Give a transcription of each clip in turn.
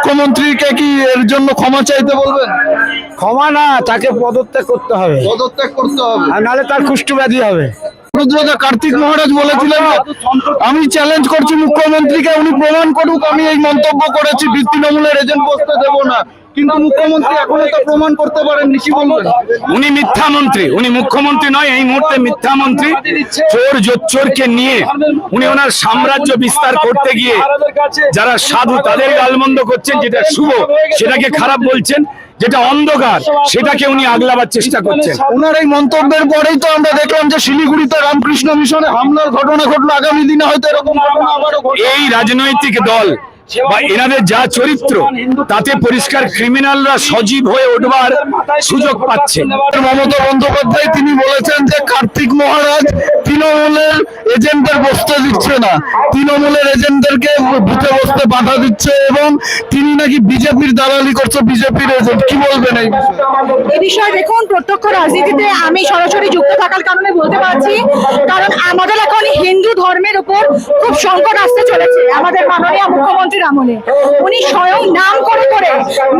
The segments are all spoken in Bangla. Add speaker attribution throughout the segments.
Speaker 1: মুখ্যমন্ত্রীকে কি এর জন্য ক্ষমা চাইতে বলবেন?
Speaker 2: ক্ষমা না তাকে পদত্যাগ করতে হবে।
Speaker 1: পদত্যাগ করতে হবে।
Speaker 2: আর নাহলে তার কুষ্ঠব্যাধি হবে।
Speaker 1: কার্তিক মহারাজ বলেছিলেন আমি চ্যালেঞ্জ করছি মুখ্যমন্ত্রীকে উনি প্রমাণ করুক আমি এই মন্তব্য করেছি তৃণমূলের এজেন্ট বসতে দেবো না। কিন্তু মুখ্যমন্ত্রী এখনও তো প্রমাণ করতে পারেননি কি বলবেন?
Speaker 3: উনি মিথ্যা মন্ত্রী উনি মুখ্যমন্ত্রী নয় এই মুহূর্তে মিথ্যা মন্ত্রী চোর জোচ্চোরকে নিয়ে উনি ওনার সাম্রাজ্য বিস্তার করতে গিয়ে যারা সাধু তাদের গালমন্দ করছেন যেটা শুভ সেটাকে খারাপ বলছেন যেটা অন্ধকার সেটাকে উনি আগলাবার চেষ্টা করছেন।
Speaker 1: ওনার এই মন্তব্যের পরেই তো আমরা দেখলাম যে শিলিগুড়িতে রামকৃষ্ণ মিশনে হামলার ঘটনা ঘটলো আগামী দিনে হয়তো এরকম ঘটনা আবারও
Speaker 3: এই রাজনৈতিক দল বা এনাদের যা চরিত্র তাতে পরিষ্কার ক্রিমিনালরা সজীব হয়ে উঠবার সুযোগ পাচ্ছে।
Speaker 1: মমতা বন্দ্যোপাধ্যায় তিনি বলেছেন যে কার্তিক মহারাজ তৃণমূলের এজেন্টদের বসতে দিচ্ছে না। তৃণমূলের এজেন্টদেরকে বুথে বসতে বাধা দিচ্ছে এবং তিনি নাকি বিজেপির দালালি করছে বিজেপির এজেন্ট। কি বলবেন এই বিষয়ে?
Speaker 4: বিষয়ে দেখুন প্রত্যক্ষ রাজনীতিতে আমি সরাসরি যুক্ত থাকার কারণে বলতে পারছি কারণ আমাদের এখন হিন্দু ধর্মের উপর খুব সংকট আসতে চলেছে। আমাদের মাননীয় মুখ্যমন্ত্রীর আমলে। উনি স্বয়ং নাম করে করে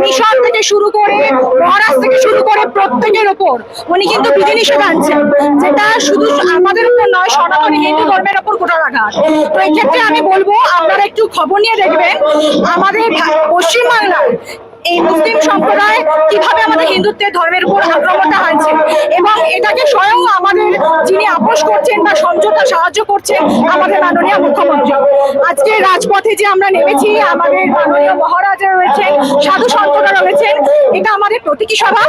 Speaker 4: মিশন থেকে শুরু করে মহারাজ থেকে শুরু করে প্রত্যেকের ওপর উনি কিন্তু বিধিনিষেধ আনছেন। যেটা শুধু আমাদের উপর নয়, সনাতনী হিন্দু ধর্মের উপর রাখা তো এক্ষেত্রে ক্ষেত্রে আমি বলব, আপনারা একটু খবর নিয়ে দেখবেন, আমাদের পশ্চিমবাংলায় এই মুসলিম সম্প্রদায় কীভাবে আমাদের হিন্দুত্বের ধর্মের উপর আক্রমণটা হানছে? এবং এটাকে স্বয়ং আমাদের যিনি আপোষ করছেন বা সমঝোতা সাহায্য করছেন, আমাদের মাননীয় মুখ্যমন্ত্রী। আজকে রাজপথে যে আমরা নেমেছি, আমাদের মাননীয় মহারাজা রয়েছেন, সাধু সন্তরা রয়েছেন, এটা আমাদের প্রতীকী সভা।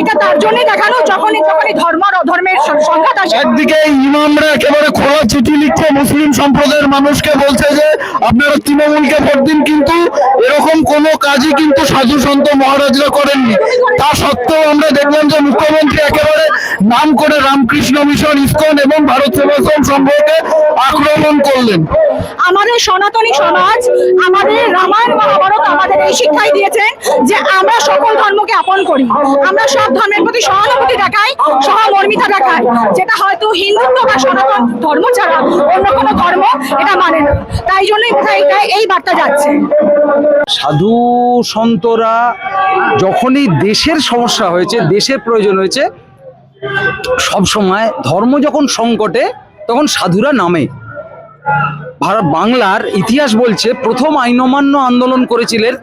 Speaker 4: এটা তার জন্যই দেখানো, যখনই যখনই ধর্ম আর অধর্মের সংঘাত আসে।
Speaker 1: একদিকে ইমামরা একেবারে খোলা চিঠি লিখছে মুসলিম সম্প্রদায়ের মানুষকে বলছে যে, আপনারা তৃণমূলকে ভোট দিন, কিন্তু এরকম কোনো কাজই কিন্তু সাধু সন্ত মহারাজরা করেননি। তা সত্ত্বেও আমরা দেখলাম যে মুখ্যমন্ত্রী একেবারে নাম করে রামকৃষ্ণ মিশন, ইসকন এবং ভারত সেবাশ্রম সম্পর্কে আক্রমণ করলেন।
Speaker 4: আমাদের সনাতনী সমাজ, আমাদের রামায়ণ মহাভারত আমাদের এই শিক্ষাই দিয়েছেন যে আমরা সকল ধর্মকে আপন করি। আমরা সব ধর্মের প্রতি সহানুভূতি দেখাই, সহমর্মিতা দেখাই। যেটা হয়তো হিন্দুত্ব বা সনাতন ধর্ম ছাড়া এটা মানে না। তাই জন্যই এই বার্তা যাচ্ছে।
Speaker 5: সাধু সন্তরা যখনই দেশের সমস্যা হয়েছে, দেশের প্রয়োজন হয়েছে, সব সময় ধর্ম যখন সংকটে, তখন সাধুরা নামে। ভারত বাংলার ইতিহাস বলছে, প্রথম আইন অমান্য আন্দোলন করেছিলেন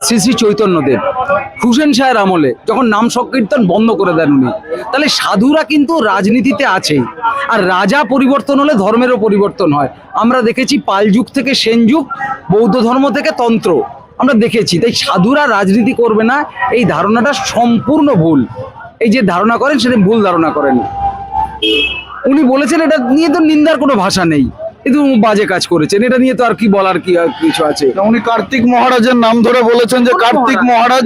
Speaker 5: শ্রী শ্রী চৈতন্যদেব। হুসেন শাহের আমলে যখন নাম সংকীর্তন বন্ধ করে দেন উনি। তাহলে সাধুরা কিন্তু রাজনীতিতে আছেই। আর রাজা পরিবর্তন হলে ধর্মেরও পরিবর্তন হয়। আমরা দেখেছি পাল যুগ থেকে সেন যুগ, বৌদ্ধ ধর্ম থেকে তন্ত্র। আমরা দেখেছি, তাই সাধুরা রাজনীতি করবে না, এই ধারণাটা সম্পূর্ণ ভুল। এই যে ধারণা করেন, সেটা ভুল ধারণা করেন। উনি বলেছেন, এটা নিয়ে তো নিন্দার কোনো ভাষা নেই। কিন্তু বাজে কাজ করেছেন। এটা নিয়ে তো আর কি বলার কি কিছু আছে?
Speaker 1: উনি কার্তিক মহারাজের নাম ধরে বলেছেন যে কার্তিক মহারাজ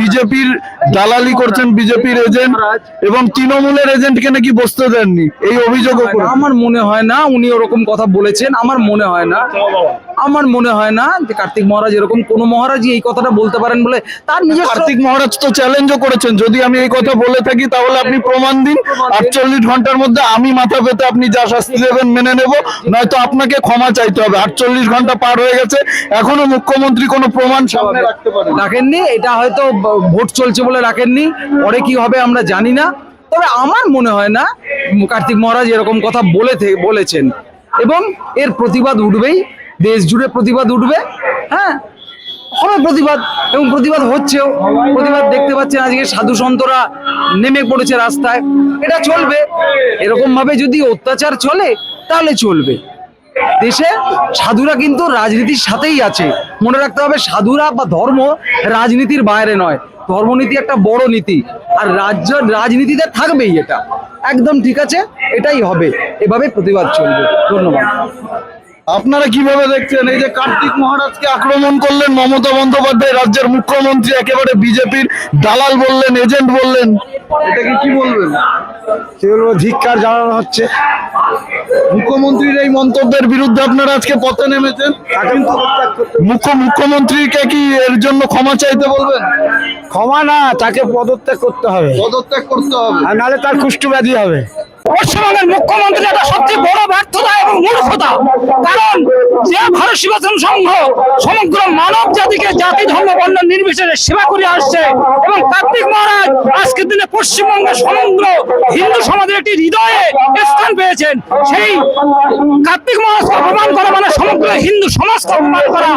Speaker 1: বিজেপির দালালি করছেন বিজেপির এজেন্ট এবং তৃণমূলের এজেন্টকে নাকি বসতে দেননি এই অভিযোগও
Speaker 5: আমার মনে হয় না উনি ওরকম কথা বলেছেন আমার মনে হয় না। আমার মনে হয় না যে কার্তিক মহারাজ এরকম কোন মহারাজই এই কথাটা বলতে পারেন বলে তার নিজের
Speaker 1: কার্তিক মহারাজ তো চ্যালেঞ্জও করেছেন যদি আমি এই কথা বলে থাকি তাহলে আপনি প্রমাণ দিন। আটচল্লিশ ঘণ্টার মধ্যে আমি মাথা পেতে আপনি যা শাস্তি দেবেন মেনে নেব নয়তো আপনাকে ক্ষমা চাইতে হবে। আটচল্লিশ ঘণ্টা পার হয়ে গেছে। এখনও মুখ্যমন্ত্রী কোনো প্রমাণ সামনে রাখতে পারেন।
Speaker 5: রাখেননি, এটা হয়তো ভোট চলছে বলে রাখেননি। পরে কি হবে আমরা জানি না। তবে আমার মনে হয় না, কার্তিক মহারাজ এরকম কথা বলে বলেছেন। এবং এর প্রতিবাদ উঠবেই। দেশ জুড়ে প্রতিবাদ উঠবে। হ্যাঁ হবে প্রতিবাদ এবং প্রতিবাদ হচ্ছেও। প্রতিবাদ দেখতে পাচ্ছেন, আজকে সাধু সন্তরা নেমে পড়েছে রাস্তায়। এটা চলবে। এরকম ভাবে যদি অত্যাচার চলে, তাহলে চলবে। দেশে সাধুরা কিন্তু রাজনীতির সাথেই আছে। মনে রাখতে হবে সাধুরা বা ধর্ম রাজনীতির বাইরে নয়। ধর্মনীতি একটা বড় নীতি। আর রাজ্য, রাজনীতিতে থাকবেই এটা। একদম ঠিক আছে, এটাই হবে। এভাবে প্রতিবাদ চলবে। ধন্যবাদ।
Speaker 1: আপনারা কীভাবে দেখছেন? এই যে কার্তিক মহারাজকে আক্রমণ করলেন মমতা বন্দ্যোপাধ্যায় রাজ্যের মুখ্যমন্ত্রী একেবারে বিজেপির দালাল বললেন এজেন্ট বললেন। এটাকে কি বলবেন?
Speaker 2: কি বলব? ধিক্কার জানানো হচ্ছে।
Speaker 1: মুখ্যমন্ত্রীর এই মন্তব্যের বিরুদ্ধে আপনারা আজকে পথে নেমেছেন? মুখ্য মুখ্যমন্ত্রীকে কি এর জন্য ক্ষমা চাইতে বলবেন?
Speaker 2: ক্ষমা না তাকে পদত্যাগ করতে হবে।
Speaker 1: পদত্যাগ করতে হবে।
Speaker 2: আর নাহলে তার কুষ্ঠব্যাধি হবে।
Speaker 6: পশ্চিমবঙ্গের মুখ্যমন্ত্রী একটা সবচেয়ে বড় ব্যর্থতা এবং মূর্খতা। কারণ যে ভারত সেবাশ্রম সংঘ সমগ্র মানব জাতিকে জাতি, ধর্ম, বর্ণ নির্বিশেষে সেবা করে আসছে এবং কার্তিক মহারাজ আজকের দিনে পশ্চিমবঙ্গের সমগ্র হিন্দু সমাজের একটি হৃদয়ে স্থান পেয়েছেন। সেই কার্তিক মহারাজকে অপমান করা মানে সমগ্র হিন্দু সমাজকে অপমান করা।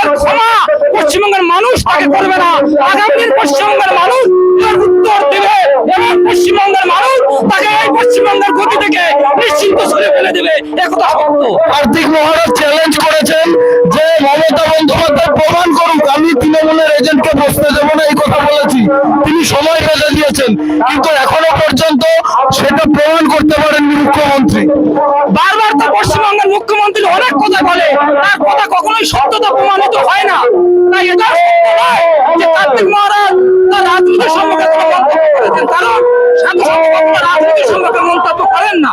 Speaker 6: এর ক্ষমা পশ্চিমবঙ্গের মানুষ তাকে করবে না। আগামী দিন পশ্চিমবঙ্গের মানুষ এর উত্তর দেবে এবং পশ্চিমবঙ্গের মানুষ তাকে এই পশ্চিমবঙ্গের গতি থেকে নিশ্চিন্ত সরে
Speaker 1: কার্তিক মহারাজ চ্যালেঞ্জ করেছেন যে মমতা বন্দ্যোপাধ্যায় প্রমাণ করুক আমি তৃণমূলের এজেন্টকে বসতে দেবো না এই কথা বলেছি। তিনি সময় বেঁধে দিয়েছেন কিন্তু এখনও পর্যন্ত সেটা প্রমাণ করতে পারেননি মুখ্যমন্ত্রী।
Speaker 6: বারবার তো পশ্চিমবঙ্গের মুখ্যমন্ত্রী অনেক কথা বলে তার কথা কখনোই সত্যতা প্রমাণিত হয় না। তাই এটা যে কার্তিক মহারাজ তার রাজনীতির সম্পর্কে কোনো মন্তব্য করেছেন কারণ সাধু সন্তরা রাজনীতির সম্পর্কে মন্তব্য করেন না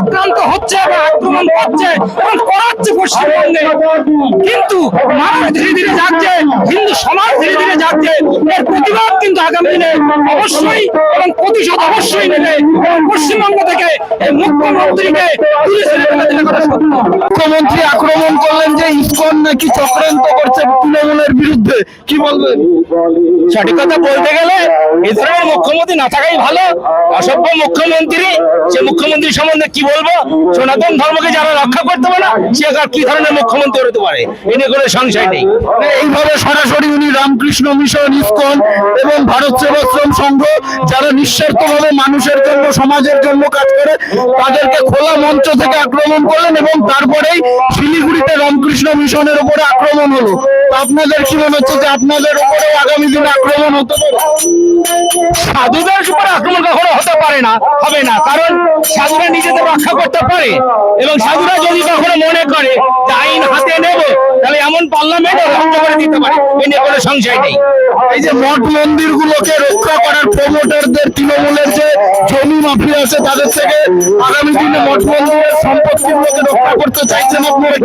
Speaker 6: আক্রান্ত হচ্ছে এবং আক্রমণ করছে এবং করাচ্ছে পশ্চিমবঙ্গে। কিন্তু মানুষ ধীরে ধীরে যাচ্ছে, হিন্দু সমাজ ধীরে ধীরে যাচ্ছে, এর প্রতিবাদ কিন্তু আগামী দিনে অবশ্যই এবং প্রতিশোধ অবশ্যই নেবে। পশ্চিমবঙ্গ থেকে এই মুখ্যমন্ত্রীকে
Speaker 1: মুখ্যমন্ত্রী আক্রমণ করলেন যে ইসকন নাকি চক্রান্ত করছে তৃণমূলের বিরুদ্ধে। কি বলবেন?
Speaker 3: সঠিক কথা বলতে গেলে ধরনের মুখ্যমন্ত্রী না থাকাই ভালো। অসভ্য মুখ্যমন্ত্রী সে মুখ্যমন্ত্রী সম্বন্ধে কি বলব? সনাতন ধর্মকে যারা রক্ষা করতে পারে না সে আর কি ধরনের মুখ্যমন্ত্রী হতে পারে? এ নিয়ে কোনো সংশয় নেই।
Speaker 1: মানে এইভাবে সরাসরি উনি রামকৃষ্ণ মিশন ইসকন এবং ভারত সেবাশ্রম সংঘ যারা নিঃস্বার্থভাবে মানুষের জন্য সমাজের জন্য কাজ করে তাদেরকে খোলা মঞ্চ থেকে আক্রমণ করলেন এবং তারপরেই শিলিগুড়িতে রামকৃষ্ণ মিশনের উপরে আক্রমণ হলো। আপনাদের কি মনে হচ্ছে যে আপনাদের উপরে আগামী দিনে আক্রমণ হতে পারে?
Speaker 3: সাধুদের উপর আক্রমণ কখনো হতে পারে না, হবে না। কারণ সাধুরা নিজেদের রক্ষা করতে পারে এবং সাধুরা যদি কখনো মনে করে যে আইন হাতে নেব, তাহলে এমন পার্লামেন্ট রক্ষা করে দিতে পারে। এ নিয়ে কোনো সংশয় নেই।
Speaker 1: এই যে মঠ মন্দির গুলোকে রক্ষা করার প্রমোটারদের জমি মাফিয়া আছে, তাদের থেকে আগামী দিনে মঠ মন্দিরের সম্পত্তিগুলোকে রক্ষা করতে চাইছেন আপনারা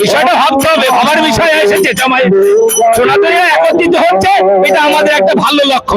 Speaker 3: বিষয়টা ভাবতে হবে, ভাবার বিষয় এসেছে, জামাই। সনাতনীরা একত্রিত হচ্ছে, এটা আমাদের একটা ভালো লক্ষ্য